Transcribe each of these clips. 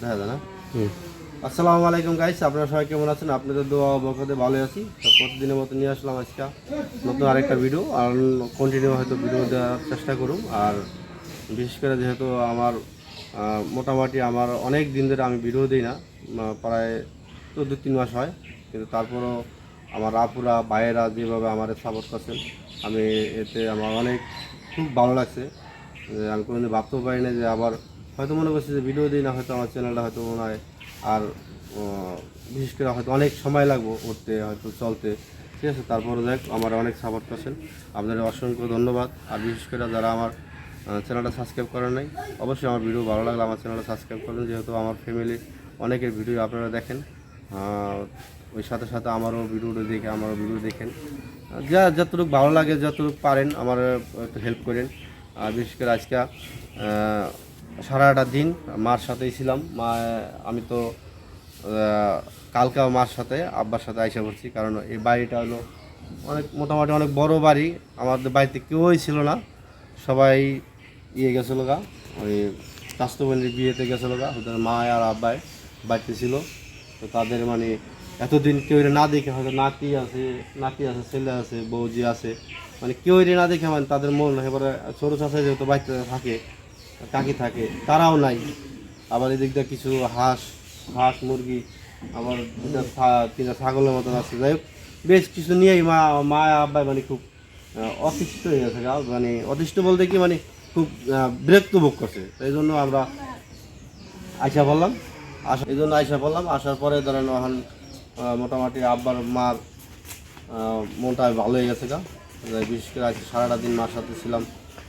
দেখা যায় না? হুম। আসসালামু আলাইকুম গাইস আপনারা সবাই কেমন আছেন? আপনাদের দোয়া বরকতে ভালো আছি। তো প্রতিদিনের মতো নিয়ে আসলাম আজকে নতুন আরেকটা ভিডিও আর কন্টিনিউ হয়তো ভিডিও দেওয়ার চেষ্টা করুন। আর বিশেষ করে যেহেতু আমার মোটামুটি আমার অনেক দিন ধরে আমি ভিডিও দিই না প্রায় তো দু তিন মাস হয়। কিন্তু তারপরও আমার আপুরা ভাইয়েরা যেভাবে আমার সাপোর্ট করছেন আমি এতে আমার অনেক খুব ভালো লাগছে। যে আমি কোনোদিন ভাবতেও পারি না যে আবার হয়তো মনে করছে যে ভিডিও দিই না, হয়তো আমার চ্যানেলটা হয়তো মনে হয় আর বিশেষ করে হয়তো অনেক সময় লাগবো উঠতে, হয়তো চলতে। ঠিক আছে, তারপরে দেখ, আমার অনেক সাপোর্ট করছেন আপনাদের অসংখ্য ধন্যবাদ। আর বিশেষ করে যারা আমার চ্যানেলটা সাবস্ক্রাইব করেন নাই, অবশ্যই আমার ভিডিও ভালো লাগলে আমার চ্যানেলটা সাবস্ক্রাইব করবেন। যেহেতু আমার ফ্যামিলি অনেকের ভিডিও আপনারা দেখেন ওই সাথে সাথে আমারও ভিডিওটা দেখে, আমারও ভিডিও দেখেন। যা, যতটুকু ভালো লাগে, যতটুকু পারেন, আমার একটু হেল্প করেন। আর বিশেষ করে আজকে সারাটা দিন মার সাথেই ছিলাম। মা আমি তো আহ, কালকাও মার সাথে আব্বার সাথে আইসা পড়ছি। কারণ এই বাড়িটা হলো অনেক মোটামুটি অনেক বড় বাড়ি। আমাদের বাড়িতে কেউই ছিল না। সবাই ইয়ে গেছিল গা ওই স্বাস্থ্যবন্ধীর বিয়েতে গেছিল গা। ওদের মা আর আব্বাই বাড়িতে ছিল। তো তাদের মানে এতদিন কেউ না দেখে হয়তো নাতি আছে নাতি আছে ছেলে আছে বৌজি আছে। মানে কেউ না দেখে মানে তাদের মন এবারে ছোটো চাষে যেহেতু বাড়িতে থাকে কাকি থাকে, তারাও নাই। আবার এদিক দিয়ে কিছু হাঁস হাঁস, মুরগি, আবার তিনটা ছাগলের মতন আছে। যাই হোক, বেশ কিছু নিয়েই মা মা আব্বাই মানে খুব অতিষ্ঠ হয়ে গেছে। মানে অতিষ্ঠ বলতে কি মানে খুব বিরক্ত ভোগ করছে। এই জন্য আমরা আইসা বললাম আসা এই জন্য আইসা বললাম আসার পরে ধরেন এখন মোটামুটি আব্বার মার মনটা ভালো হয়ে গেছে গা। বিশেষ করে আজকে সারাটা দিন মার সাথে ছিলাম।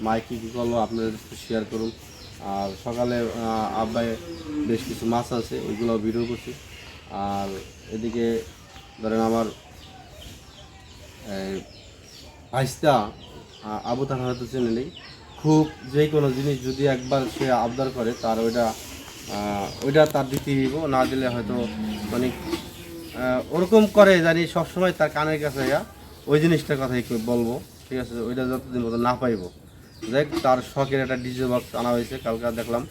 মায় কী করল আপনাদের শেয়ার করুন। আর সকালে আহ, আব্বাই বেশ কিছু মাছ আছে ওইগুলো ভিডিও করছি। আর এদিকে ধরেন আমার এই ভাইস্তা আ- আবু তার হয়তো চেনে নেই। খুব যে কোনো জিনিস যদি একবার সে আবদার করে তার ওইটা ওইটা তার দিতে দিব না দিলে হয়তো মানে ওরকম করে জানি সবসময় তার কানের কাছে ওই জিনিসটার কথাই বলব। ঠিক আছে ওইটা যতদিন মতো না পাইবো। দেখ, তার শখের একটা ডিজে বক্স আনা হয়েছে, কালকে দেখলাম।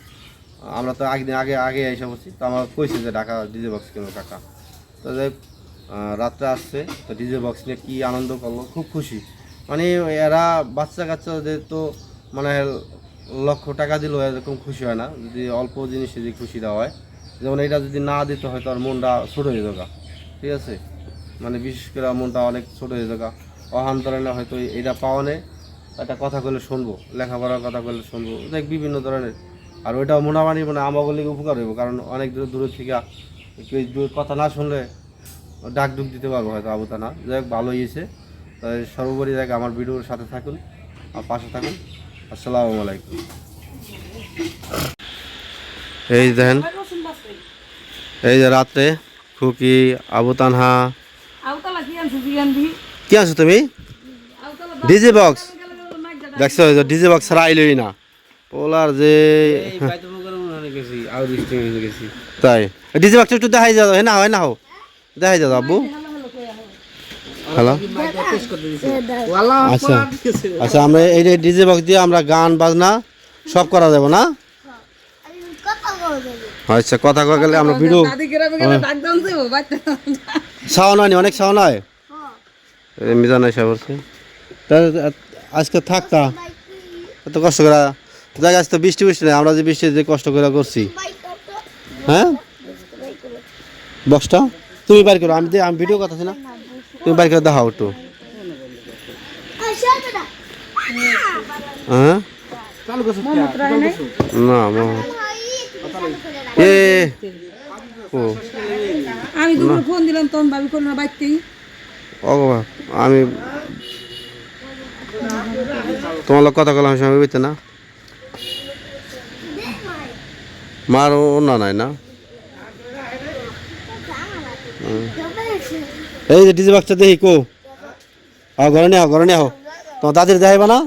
আমরা তো একদিন আগে আগে এসে বসছি, তো আমার কইছে যে ঢাকা ডিজে বক্স কিনো কাকা। তো যাই রাত্রে আসছে, তো ডিজে বক্স নিয়ে কী আনন্দ করল, খুব খুশি। মানে এরা বাচ্চা কাচ্চাদের তো মানে লক্ষ টাকা দিলেও এরকম খুশি হয় না। যদি অল্প জিনিসে যদি খুশি দেওয়া হয়, যেমন এটা যদি না দিতে হয় তার মনটা ছোট হয়ে যাবে ঠিক আছে? মানে বিশেষ করে মনটা অনেক ছোট হয়ে যাবে অহান্তরণে হয়তো এটা পাওয়া নেই। একটা কথা করলে শুনব লেখাপড়ার কথা করলে শুনব দেখ বিভিন্ন ধরনের। আর ওইটা মোটামুটি মানে আমাগুলি উপকার হইব কারণ অনেক দূর দূরের থেকে কেউ দূর কথা না শুনলে ডাক ডুক দিতে পারব হয়তো আবুতা না যাই হোক ভালো হয়েছে। তাই সর্বোপরি দেখ আমার ভিডিওর সাথে থাকুন আর পাশে থাকুন। আসসালামু আলাইকুম। এই দেখেন এই যে রাত্রে খুকি আবু তানহা। কি আছো তুমি? DJ box? দেখছ ডিজে বক্স ছাড়া আইলই না। পোলার যে তাই। ডিজে বক্স একটু দেখাই যাও হ্যাঁ না হয় না হো দেখাই যাও আব্বু। হ্যালো আচ্ছা। আচ্ছা আমরা এই ডিজে বক্স দিয়ে আমরা গান বাজনা সব করা যাবে না? আচ্ছা কথা কয়ে গেলে আমরা ভিডিও সাউন হয়নি অনেক সাউন হয়? এই মিজান এসে বলছে। আজকে থাকতা এত কষ্ট করে জায়গা আজকে তো বৃষ্টি বৃষ্টি নেই আমরা যে বৃষ্টি যে কষ্ট করে করছি। হ্যাঁ? বক্সটা? তুমি বাইর করো আমি আমি ভিডিও কথা না। তুমি বাইর করে দেখাও একটু। হ্যাঁ? না এ ও। আমি ফোন দিলাম তখন ভাবি না বাচ্চাই অগবা আমি তোমার লোক কথা কলাম সময় বুঝতে না? মার অন্য নাই না। এই যে ডিজে বাচ্চা দেখি, কো। আও ঘরে নিয়ে ঘরে নিয়ে তোমার দাদির দেখাইবা না?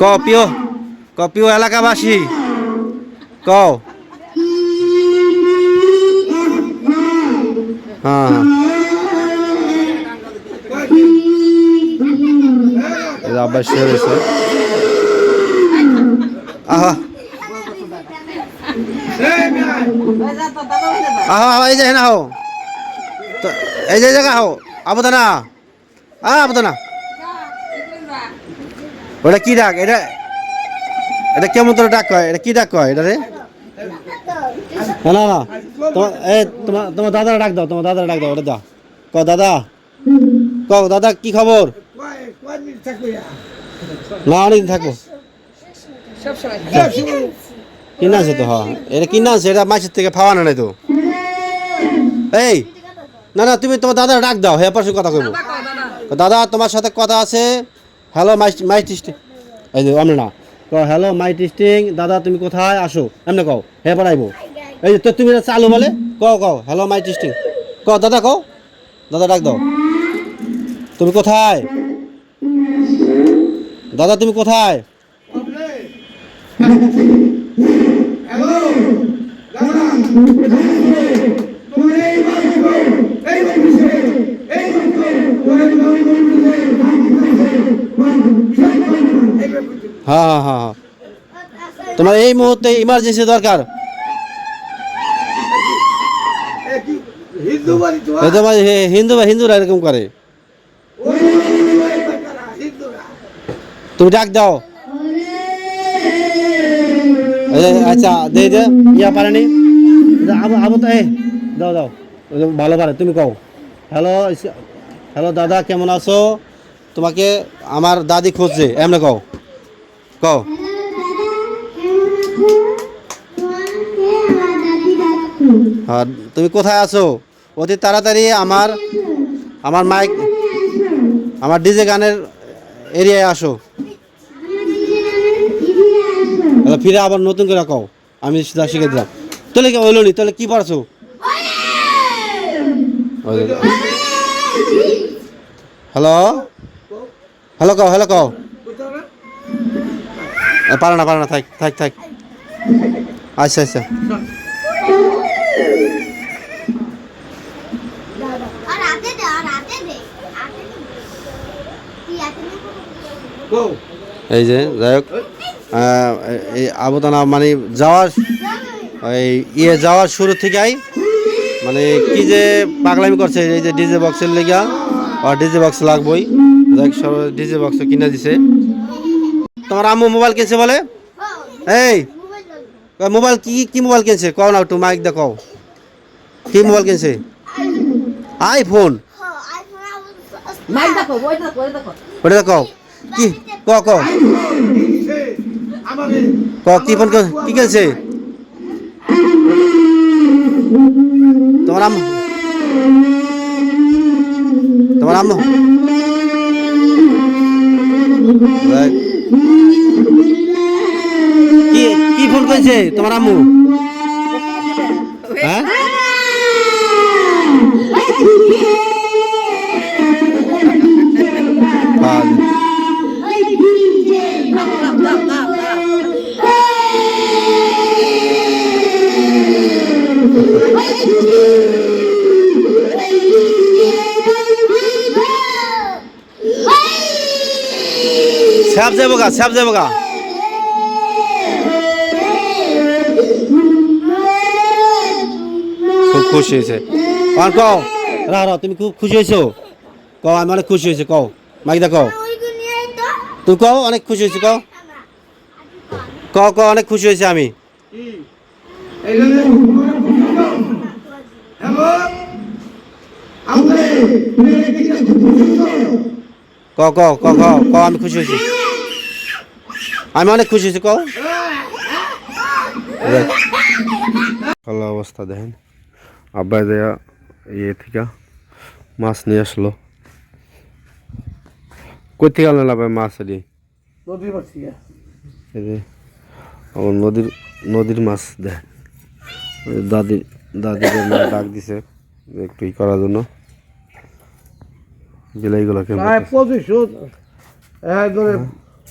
ক, পিও। ক, পিও, এলাকাবাসী। ক। হ্যাঁ। হ্যাঁ এটা আবার শেয়ার হয়েছে। আহা। আহো আহো, এই যে হেনা হো এই যে জায়গা হো আবদানা আ আবদানা ওটা কি ডাক? এটা এটা কেমন তোর ডাক কয়? এটা কি ডাক কয়? এটা রে? না না না। তোমার তোমার দাদারা ডাক দাও, তোমার দাদারা ডাক দাও, ওটা দাও। ক দাদা? ক দাদা, কি খবর? না অনেকদিন থাকব কিনা আছে তো হ্যাঁ। এটা কিনা আছে এটা মাছের থেকে খাওয়ানো নাই তো। এই না না তুমি তোমার দাদা ডাক দাও হ্যাঁ পাশে কথা কইবো। দাদা তোমার সাথে কথা আছে। হ্যালো মাই মাই টিস্টিং এই যে আমরা না। ক হ্যালো মাই টিস্টিং দাদা তুমি কোথায়? আসো। এমনি কও হ্যাঁ পড়াইবো। এই তো তুমি না চালু বলে? কও কও হ্যালো মাই টিস্টিং ক দাদা কও। দাদা ডাক দাও। তুমি কোথায়? দাদা তুমি কোথায়? হ্যাঁ হ্যাঁ হ্যাঁ হ্যাঁ। তোমার এই মুহূর্তে ইমার্জেন্সি দরকার। হিন্দু হিন্দুরা এরকম করে ওই হিন্দু বাড়ি বাচ্চারা, হিন্দুরা তুমি ডাক দাও। আচ্ছা দে দে, ইয়া পারেনি আবু আবু তো এই দাও দাও। ভালো পারে, তুমি কও। হ্যালো হ্যালো দাদা, কেমন আছো? তোমাকে আমার দাদি খুঁজছে, এমনি কও। কও। আর তুমি কোথায় আছো? অতি তাড়াতাড়ি আমার আমার মাইক, আমার ডিজে গানের এরিয়ায় আসো। ফিরে আবার নতুন করে কও। আমি সুদা শিখে দিলাম। তাহলে কি হইল নি? তাহলে কি পারছ হ্যালো? হ্যালো কও হ্যালো কও। পারে না পারে না থাক থাক থাক। আচ্ছা আচ্ছা। এই যে যাই হোক। আবদানা মানে যাওয়ার ওই ইয়ে যাওয়ার শুরু থেকেই মানে কি যে পাগলামি করছে এই যে ডিজে বক্সের লেগা আর ডিজে বক্স লাগবই। দেখ সব ডিজে বক্স কিনে দিছে। তোমার আম্মু মোবাইল কিনছে বলে? এই মোবাইল কি কি মোবাইল কিনছে? কও না একটু মাইক দেখো কি মোবাইল কিনছে? আইফোন হ্যাঁ ওটা দেখো কি? ক ক ক কি ফোন ক- কি কিনছে তোমার আম্মু। তোমার আম্মু। কি কি ফোন করেছে তোমার আম্মু? হ্যাঁ? স্যাপ যাব গা, স্যাপ যাব গা। খুব খুশি হয়েছে। আর কও, রা রা, তুমি খুব খুশি হয়েছো? কও, আমি অনেক খুশি হয়েছে, কও। মাইক কও। ওই দুনিয়ায় তো তুমি কও, অনেক খুশি হয়েছে, কও। কও কও, অনেক খুশি হয়েছে আমি। কি? কও কও কও, আমি খুশি হয়েছি। আমি অনেক খুশি হয়েছি কও। ভালো অবস্থা দেখেন। আব্বাই দেয়া ইয়ে থেকে মাছ নিয়ে আসলো। কই থেকে আনলেন মাছ এটি? আমার নদীর নদীর মাছ দেখ। ওই দাদি দাদিকে ডাক দিছে একটু ই করার জন্য। বিলাইগুলোকে পঁচিশশো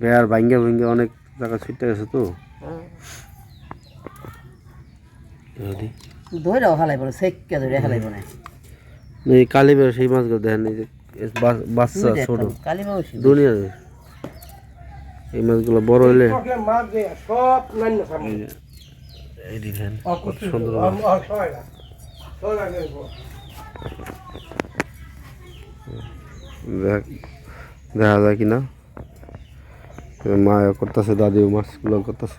বেয়ার ভাঙ্গা ভাঙ্গা অনেক জায়গা ছুটতে গেছে তো। এবারে হালাই পড়ে সেক্কা ধরে হালাই পড়ে এই কালী সেই মাছগুলো দেখেন এই যে বাচ্চা ছোট। দুনিয়ার এই মাছগুলো বড় হইলে চকলে মাছ দিয়ে সব নান্য সামনে। এই দেখেন কত সুন্দর দেখা যায় কিনা? মা করতেছে দাদিও মাছগুলো করতেছে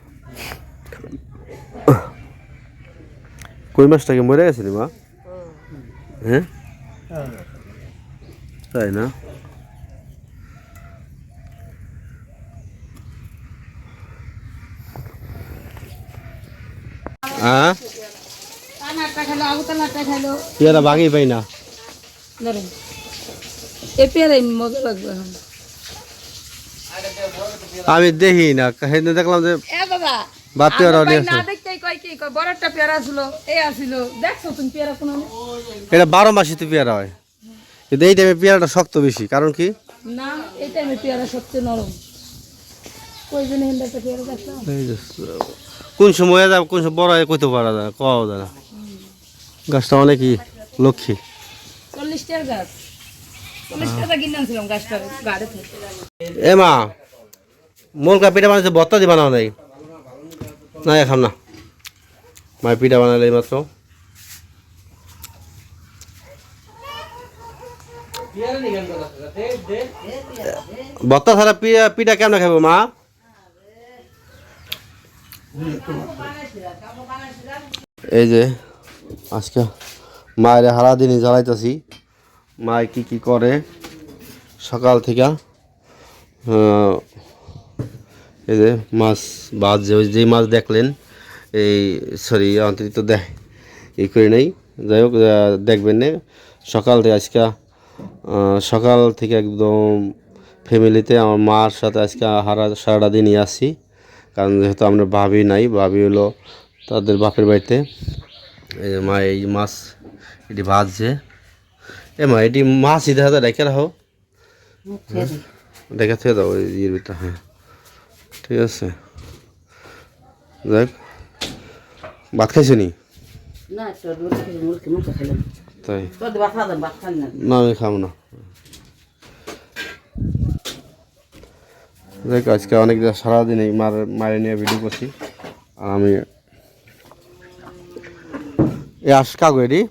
কই মাছটাকে মরে গেছে নি মা হ্যাঁ তাই না হ্যাঁ কানারটা খাইলো আগুতালাটা খাইলো পেয়ারা বাগেই পাই না ধরেন এ পেয়ারাই মজা লাগবে এখন আমি দেখি না। সেদিন দেখলাম যে বাদ পেয়ারা নিয়ে এটা বারো মাসে তো পেয়ারা হয়। কিন্তু এই টাইমে পেয়ারাটা শক্ত বেশি। কারণ কি? না এই টাইমে পেয়ারা সবচেয়ে নরম। কোন সময় যাবে কোন সময় বড় হয় কইতে পারা যায় কওয়া যায় না। গাছটা অনেকই লক্ষ্মী। চল্লিশ টাকার গাছ। চল্লিশ টাকা কিনে আনছিলাম গাছটা গাড়ি থেকে। এ মা মোলকা পিঠা বানাইছে, বত্তা দি বানাও নাই। না খাম না। মায়ের পিঠা বানালে মাত্র। বত্তা ছাড়া পিঠা পিঠা কেমন খাব মা? এই যে, আজকে মায়ের হারা দিনই জ্বালাইতেছি। মায় কি কি করে? সকাল থেকে এই যে মাছ বাদ যে ওই যে মাছ দেখলেন এই সরি অন্তরিত দেখ এই করে নেই। যাই হোক দেখবেন না। সকাল থেকে আজকে সকাল থেকে একদম ফ্যামিলিতে আমার মার সাথে আজকে হারা সারাটা দিনই আসি। কারণ যেহেতু আমরা ভাবি নাই ভাবি হলো তাদের বাপের বাড়িতে। এই যে মা এই মাছ এটি ভাজছে। এ মা এটি মাছ যায় রেখে রাখো। রেখে থেকে দাও ওই ইয়ের ভিতরে হ্যাঁ। ঠিক আছে। যাক ভাত খাইছো নি? তাই। না? আমি খাব না। দেখ আজকে অনেক দিন সারাদিন এই মার মায়ের নিয়ে ভিডিও করছি। আর আমি এ আস কাগো এটি